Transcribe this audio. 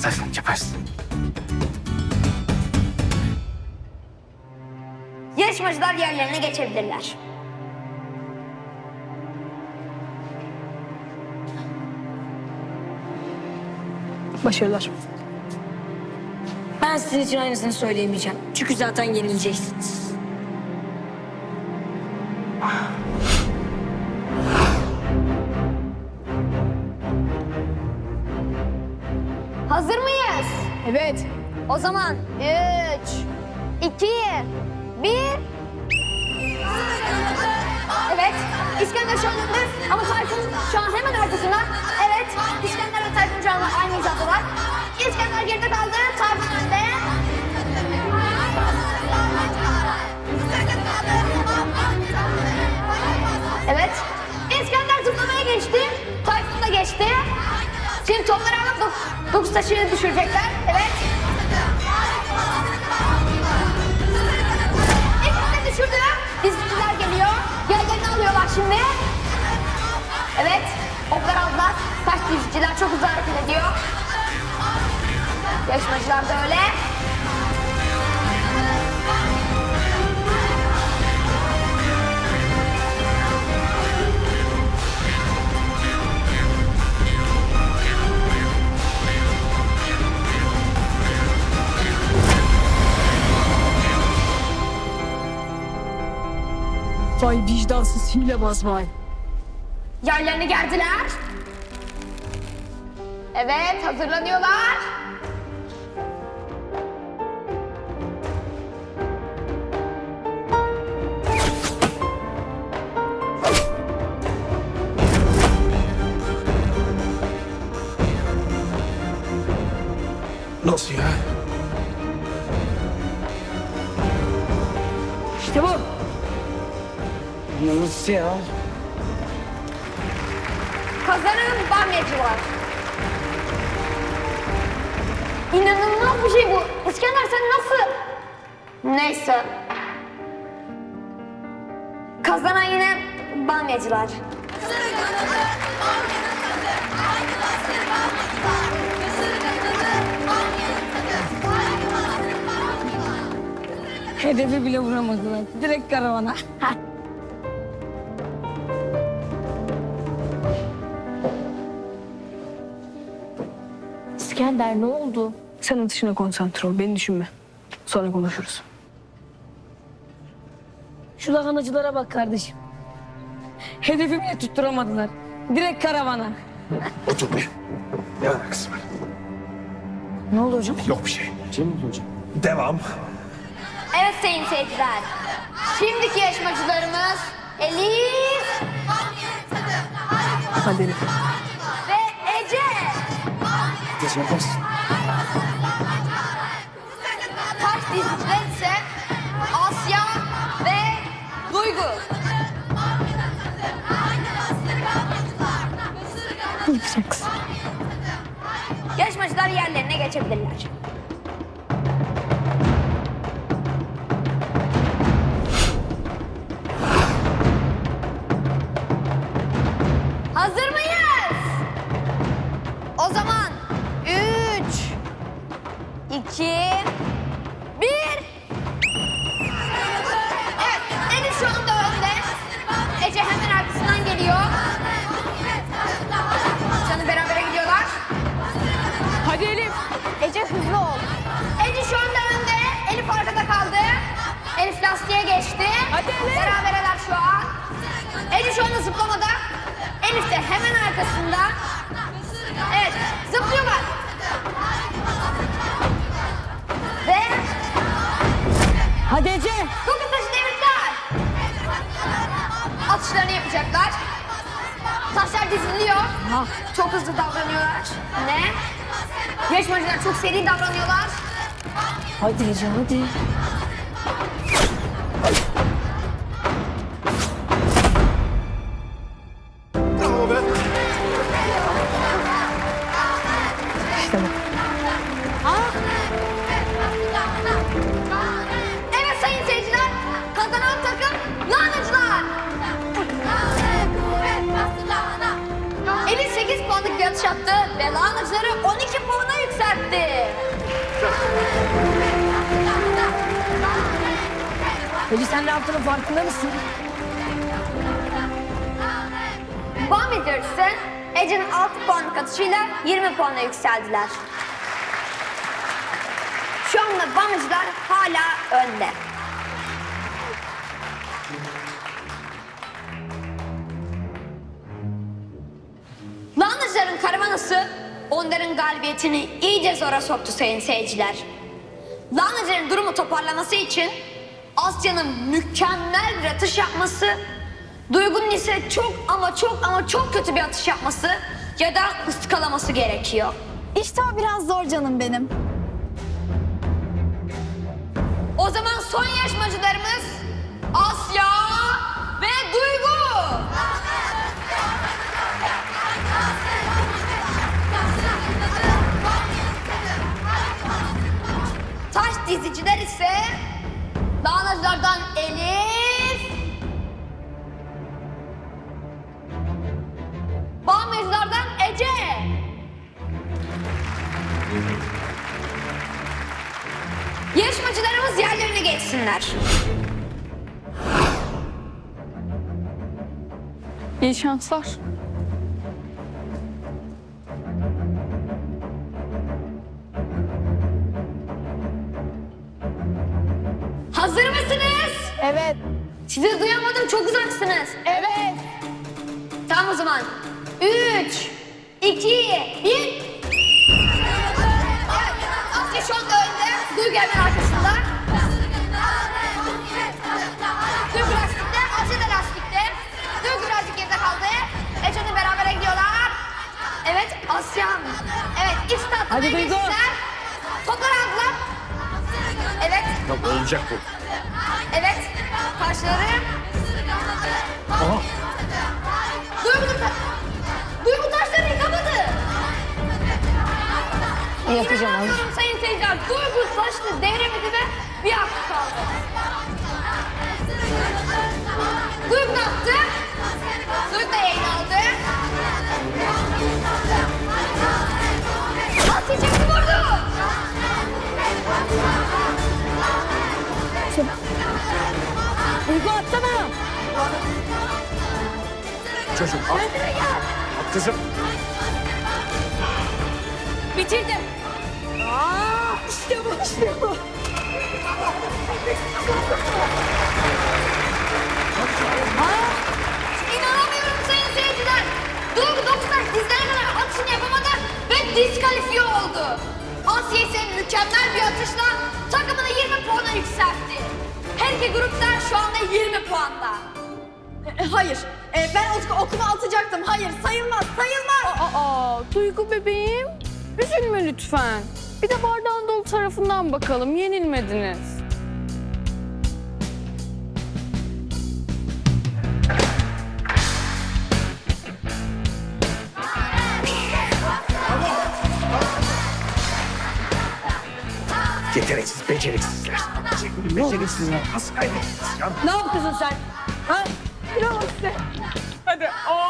İstersen yaparsın. Yarışmacılar yerlerine geçebilirler. Başarılar. Ben sizin için aynısını söyleyemeyeceğim. Çünkü zaten yenileceksiniz. Mıyız? Evet. O zaman üç, iki, bir. Evet, İskender şu an önde ama Tayfun şu an hemen arkasında. Evet, İskender ve Tayfun şu an aynı hizadalar. İskender geride kaldı, Tayfun önde. Taşını düşürecekler. Evet. İkisi de düşürdü. Diziciler geliyor. Yerlerini alıyorlar şimdi. Evet. Oklar aldılar. Taş diziciler çok hızlı hareket ediyor. Yarışmacılar da öyle. Vay vicdansız hilebaz vay. Yerlerini gerdiler. Evet, hazırlanıyorlar. Nasıl ya? Nasıl ya? Kazanan bamyacılar. İnanılmaz bir şey bu. İskender sen nasıl? Neyse. Kazanan yine bamyacılar. Hedefi bile vuramadılar. Direkt karavana. İskender ne oldu? Sen atışına konsantre ol. Beni düşünme. Sonra konuşuruz. Şu lahanacılara bak kardeşim. Hedefi bile tutturamadılar. Direkt karavana. Otur be. Ne alakası var? Ne oldu hocam? Yok bir şey. Kim hocam? Devam. Evet sayın seyirciler. Şimdiki yarışmacılarımız Elif Ece. Yaparsın. Taş diziciler ise Asya ve Duygu. Yapacaksın. Yarışmacılar yerlerine geçebilirler. Geçti. Hadi Elif. Beraberler şu an. Ece şu anda zıplamada. Elif de hemen arkasında. Evet zıplıyorlar. Ve Hadi Ece. dokuz taşı devirdiler. Atışlarını yapacaklar. Taşlar diziliyor. Çok hızlı davranıyorlar. Ne? Yarışmacılar çok seri davranıyorlar. Hadi Ece hadi. Bravo be. İşte bu. Evet sayın seyirciler, kazanan takım Lanacılar. Elif 8 puanlık bir atış yaptı ve Lahanacıları 12 puana yükseltti. Peki sen ne yaptığının farkında mısın? Bambiler ise Ece'nin 6 puanlık atışıyla 20 puana yükseldiler. Şu anda Bambi'ciler hala önde. Lahanacıların karavanası onların galibiyetini iyice zora soktu sayın seyirciler. Lahanacıların durumu toparlaması için Asya'nın mükemmel bir atış yapması, Duygu'nun ise çok ama çok ama çok kötü bir atış yapması ya da ıskalaması gerekiyor. İşte o biraz zor canım benim. O zaman son yarışmacılarımız Yarışmacılarımız yerlerine geçsinler. İyi şanslar. Hazır mısınız? Evet. Sizi duyamadım çok uzaksınız. Evet. Tamam o zaman. Üç, iki, bir. Hadi Duygu. aldılar. Evet, Yok olacak bu. evet. Taşları. Aha. Duygu, ta- Duygu taşları yıkamadı. Yapacağım abi. Sayın seyirciler. Duygu taşını devremedi ve bir hakkı kaldı. Duygu atsana. Çocuğum at. At kızım. Bitirdim. Aa, işte bu işte bu. İnanamıyorum şu anda 20 puanda. E, hayır. E, ben o- okuma atacaktım. Hayır sayılmaz sayılmaz. Aa, Duygu bebeğim. Üzülme lütfen. Bir de bardağın dolu tarafından bakalım. Yenilmediniz. Yeteneksiz, beceriksizler. Beceriksizler. Nasıl kaybettiniz ya? Ne yapıyorsun sen? Ha? Hadi. Aa,